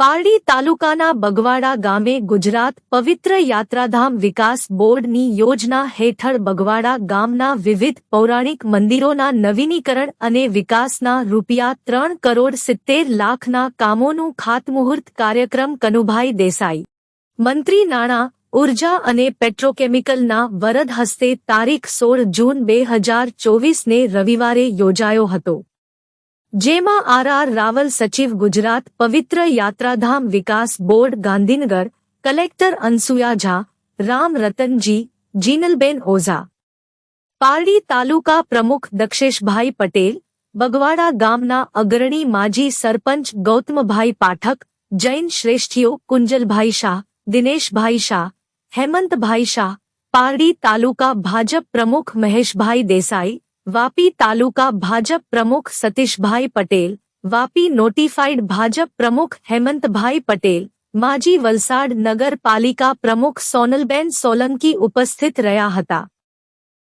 પારડી તાલુકાના બગવાડા ગામે ગુજરાત પવિત્ર યાત્રાધામ વિકાસ બોર્ડની યોજના હેઠળ બગવાડા ગામના વિવિધ પૌરાણિક મંદિરોના નવીનીકરણ અને વિકાસના રૂપિયા ત્રણ કરોડ સિત્તેર લાખના કામોનું ખાતમુહૂર્ત કાર્યક્રમ કનુભાઈ દેસાઈ. મંત્રી નાણાં, ઊર્જા અને પેટ્રોકેમિકલના વરદ હસ્તે તારીખ સોળ જૂન બે હજાર ચોવીસને રવિવારે યોજાયો હતો. જેમાં આર આર રાવલ સચિવ ગુજરાત પવિત્ર યાત્રાધામ વિકાસ બોર્ડ ગાંધીનગર, કલેક્ટર અનસુયા ઝા, રામ રતનજી, જીનલબેન ઓઝા. પારડી તાલુકા પ્રમુખ દક્ષેશભાઈ પટેલ, બગવાડા ગામના અગ્રણી માજી સરપંચ ગૌતમભાઈ પાઠક, જૈન શ્રેષ્ઠીઓ કુંજલભાઈ શાહ, દિનેશભાઈ શાહ, હેમંતભાઈ શાહ, પારડી તાલુકા ભાજપ પ્રમુખ મહેશભાઈ દેસાઈ વાપી તાલુકા ભાજપ પ્રમુખ સતીશભાઈ પટેલ, વાપી નોટિફાઈડ ભાજપ પ્રમુખ હેમંતભાઈ પટેલ, માજી વલસાડ નગરપાલિકા પ્રમુખ સોનલબેન સોલંકી ઉપસ્થિત રહ્યા હતા.